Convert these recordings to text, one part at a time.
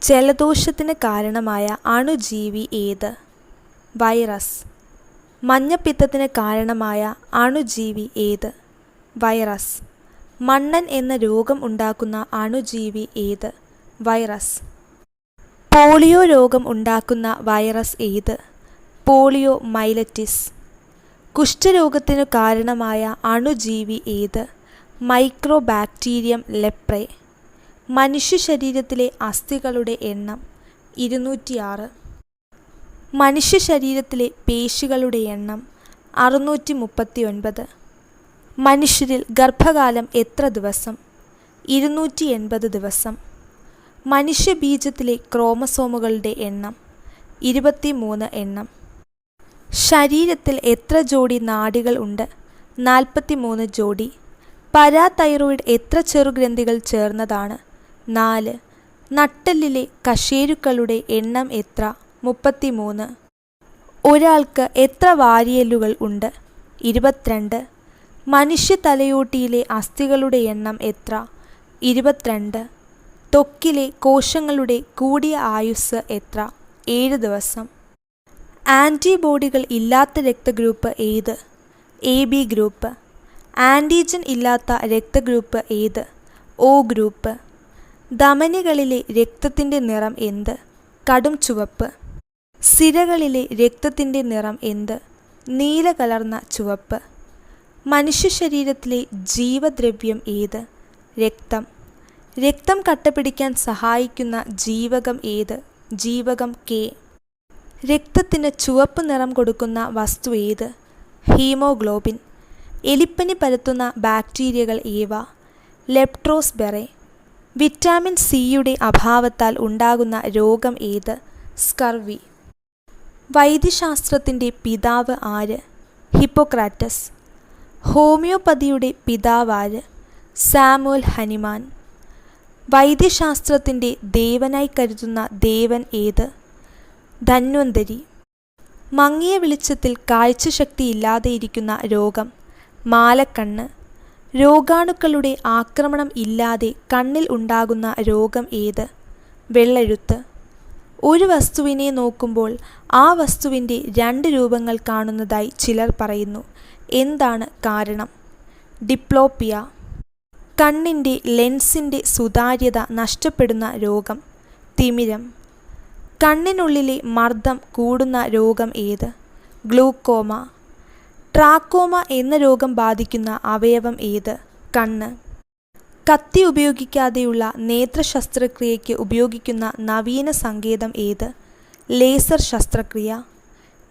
ജലദോഷത്തിന് കാരണമായ അണുജീവി ഏത്? വൈറസ്. മഞ്ഞപ്പിത്തത്തിന് കാരണമായ അണുജീവി ഏത്? വൈറസ്. മണ്ണൻ എന്ന രോഗം ഉണ്ടാക്കുന്ന അണുജീവി ഏത്? വൈറസ്. പോളിയോ രോഗം ഉണ്ടാക്കുന്ന വൈറസ് ഏത്? Polio myelitis. കുഷ്ഠരോഗത്തിനു കാരണമായ അണുജീവി ഏത്? Mycobacterium leprae. മനുഷ്യ ശരീരത്തിലെ അസ്ഥികളുടെ എണ്ണം ഇരുന്നൂറ്റിയാറ്. മനുഷ്യ ശരീരത്തിലെ പേശികളുടെ എണ്ണം അറുന്നൂറ്റി മുപ്പത്തി ഒൻപത് മനുഷ്യരിൽ ഗർഭകാലം എത്ര ദിവസം? ഇരുന്നൂറ്റി എൺപത് ദിവസം. മനുഷ്യബീജത്തിലെ ക്രോമസോമുകളുടെ എണ്ണം ഇരുപത്തിമൂന്ന് എണ്ണം. ശരീരത്തിൽ എത്ര ജോഡി നാഡികൾ ഉണ്ട്? നാൽപ്പത്തിമൂന്ന് ജോഡി. പരാതൈറോയിഡ് എത്ര ചെറുഗ്രന്ഥികൾ ചേർന്നതാണ്? നാല്. നട്ടെല്ലിലെ കശേരുക്കളുടെ എണ്ണം എത്ര? മുപ്പത്തിമൂന്ന്. ഒരാൾക്ക് എത്ര വാരിയെല്ലുകൾ ഉണ്ട്? ഇരുപത്തിരണ്ട്. മനുഷ്യ തലയോട്ടിയിലെ അസ്ഥികളുടെ എണ്ണം എത്ര? ഇരുപത്തിരണ്ട്. തൊക്കിലെ കോശങ്ങളുടെ കൂടിയ ആയുസ് എത്ര? ഏഴ് ദിവസം. ആന്റിബോഡികൾ ഇല്ലാത്ത രക്തഗ്രൂപ്പ് ഏത്? A B group. ആന്റിജൻ ഇല്ലാത്ത രക്തഗ്രൂപ്പ് ഏത്? O group. ധമനികളിലെ രക്തത്തിന്റെ നിറം എന്ത്? കടും ചുവപ്പ്. സിരകളിലെ രക്തത്തിന്റെ നിറം എന്ത്? നീല കലർന്ന ചുവപ്പ്. മനുഷ്യ ശരീരത്തിലെ ജീവദ്രവ്യം ഏത്? രക്തം. രക്തം കട്ടപിടിക്കാൻ സഹായിക്കുന്ന ജീവകം ഏത്? ജീവകം കെ. രക്തത്തിന് ചുവപ്പ് നിറം കൊടുക്കുന്ന വസ്തു ഏത്? ഹീമോഗ്ലോബിൻ. എലിപ്പനി പരത്തുന്ന ബാക്ടീരിയകൾ ഏവ? ലെപ്ട്രോസ്ബെറെ വിറ്റാമിൻ സിയുടെ അഭാവത്താൽ ഉണ്ടാകുന്ന രോഗം ഏത്? സ്കർവി. വൈദ്യശാസ്ത്രത്തിന്റെ പിതാവ് ആര്? ഹിപ്പോക്രാറ്റസ്. ഹോമിയോപ്പതിയുടെ പിതാവ് ആര്? സാമുൽ ഹനിമാൻ. വൈദ്യശാസ്ത്രത്തിന്റെ ദേവനായി കരുതുന്ന ദേവൻ ഏത്? ധന്വന്തരി. മങ്ങിയ വെളിച്ചത്തിൽ കാഴ്ചശക്തി ഇല്ലാതെയിരിക്കുന്ന രോഗം മാലക്കണ്ണ്. രോഗാണുക്കളുടെ ആക്രമണം ഇല്ലാതെ കണ്ണിൽ ഉണ്ടാകുന്ന രോഗം ഏത്? വെള്ളെഴുത്ത്. ഒരു വസ്തുവിനെ നോക്കുമ്പോൾ ആ വസ്തുവിന്റെ രണ്ട് രൂപങ്ങൾ കാണുന്നതായി ചിലർ പറയുന്നു. എന്താണ് കാരണം? ഡിപ്ലോപ്പിയ. കണ്ണിന്റെ ലെൻസിന്റെ സുതാര്യത നഷ്ടപ്പെടുന്ന രോഗം. തിമിരം. കണ്ണിനുള്ളിലെ മർദ്ദം കൂടുന്ന രോഗം ഏത്? ഗ്ലൂക്കോമ. ട്രാക്കോമ എന്ന രോഗം ബാധിക്കുന്ന അവയവം ഏത്? കണ്ണ്. കത്തി ഉപയോഗിക്കാതെയുള്ള നേത്ര ശസ്ത്രക്രിയയ്ക്ക് ഉപയോഗിക്കുന്ന നവീന സങ്കേതം ഏത്? ലേസർ ശസ്ത്രക്രിയ.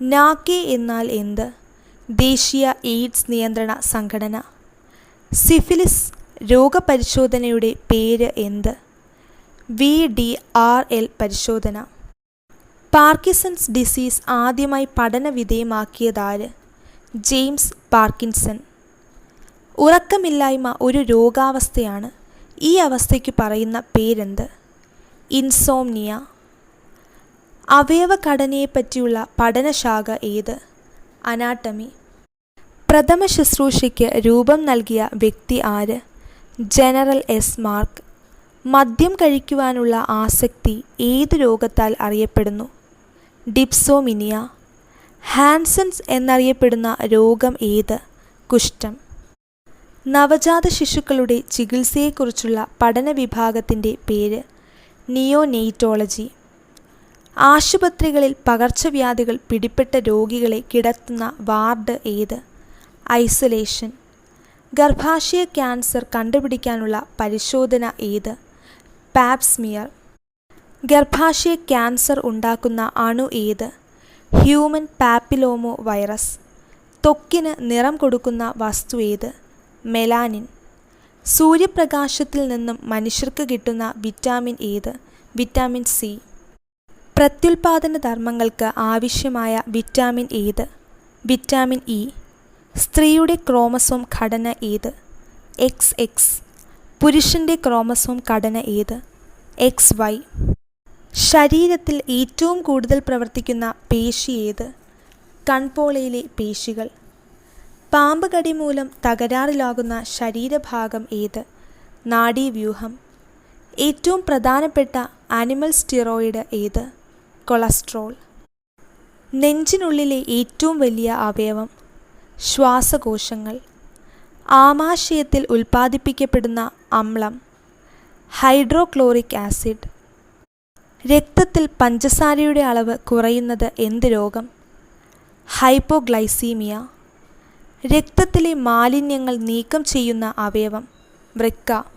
നാക്കെ എന്നാൽ എന്ത്? ദേശീയ എയ്ഡ്സ് നിയന്ത്രണ സംഘടന. സിഫിലിസ് രോഗപരിശോധനയുടെ പേര് എന്ത്? വി ഡി ആർ എൽ പരിശോധന. പാർക്കിസൺസ് ഡിസീസ് ആദ്യമായി പഠന വിധേയമാക്കിയതാര് ജെയിംസ് പാർക്കിൻസൺ. ഉറക്കമില്ലായ്മ ഒരു രോഗാവസ്ഥയാണ് ഈ അവസ്ഥയ്ക്ക് പറയുന്ന പേരെന്ത്? ഇൻസോംനിയ. അവയവഘടനയെപ്പറ്റിയുള്ള പഠനശാഖ ഏത്? അനാട്ടമി. പ്രഥമ ശുശ്രൂഷയ്ക്ക് രൂപം നൽകിയ വ്യക്തി ആര്? General S. മാർക്ക്. മദ്യം കഴിക്കുവാനുള്ള ആസക്തി ഏത് രോഗത്താൽ അറിയപ്പെടുന്നു? ഡിപ്സോമിനിയ. ഹാൻസൻസ് എന്നറിയപ്പെടുന്ന രോഗം ഏത്? കുഷ്ഠം. നവജാത ശിശുക്കളുടെ ചികിത്സയെക്കുറിച്ചുള്ള പഠന വിഭാഗത്തിന്റെ പേര് നിയോനെയ്റ്റോളജി. ആശുപത്രികളിൽ പകർച്ചവ്യാധികൾ പിടിപ്പെട്ട രോഗികളെ കിടത്തുന്ന വാർഡ് ഏത്? ഐസൊലേഷൻ. ഗർഭാശയ ക്യാൻസർ കണ്ടുപിടിക്കാനുള്ള പരിശോധന ഏത്? പാപ്സ്മിയർ. ഗർഭാശയ ക്യാൻസർ ഉണ്ടാക്കുന്ന അണു ഏത്? ഹ്യൂമൻ പാപ്പിലോമോ വൈറസ് തൊക്കിന് നിറം കൊടുക്കുന്ന വസ്തു ഏത്? മെലാനിൻ സൂര്യപ്രകാശത്തിൽ നിന്നും മനുഷ്യർക്ക് കിട്ടുന്ന വിറ്റാമിൻ ഏത്? വിറ്റാമിൻ സി പ്രത്യുൽപാദന ധർമ്മങ്ങൾക്ക് ആവശ്യമായ വിറ്റാമിൻ ഏത്? വിറ്റാമിൻ ഇ സ്ത്രീയുടെ ക്രോമസോം ഘടന ഏത്? എക്സ് എക്സ് പുരുഷന്റെ ക്രോമസോം ഘടന ഏത്? എക്സ് വൈ ശരീരത്തിൽ ഏറ്റവും കൂടുതൽ പ്രവർത്തിക്കുന്ന പേശി ഏത്? കൺപോളയിലെ പേശികൾ. പാമ്പ് കടി മൂലം തകരാറിലാകുന്ന ശരീരഭാഗം ഏത്? നാഡീവ്യൂഹം. ഏറ്റവും പ്രധാനപ്പെട്ട ആനിമൽ സ്റ്റിറോയിഡ് ഏത്? കൊളസ്ട്രോൾ. നെഞ്ചിനുള്ളിലെ ഏറ്റവും വലിയ അവയവം. ശ്വാസകോശങ്ങൾ. ആമാശയത്തിൽ ഉൽപ്പാദിപ്പിക്കപ്പെടുന്ന അമ്ലം. Hydrochloric acid. രക്തത്തിൽ പഞ്ചസാരയുടെ അളവ് കുറയുന്നത് എന്ത് രോഗം? ഹൈപ്പോഗ്ലൈസീമിയ. രക്തത്തിലെ മാലിന്യങ്ങൾ നീക്കം ചെയ്യുന്ന അവയവം. വൃക്ക.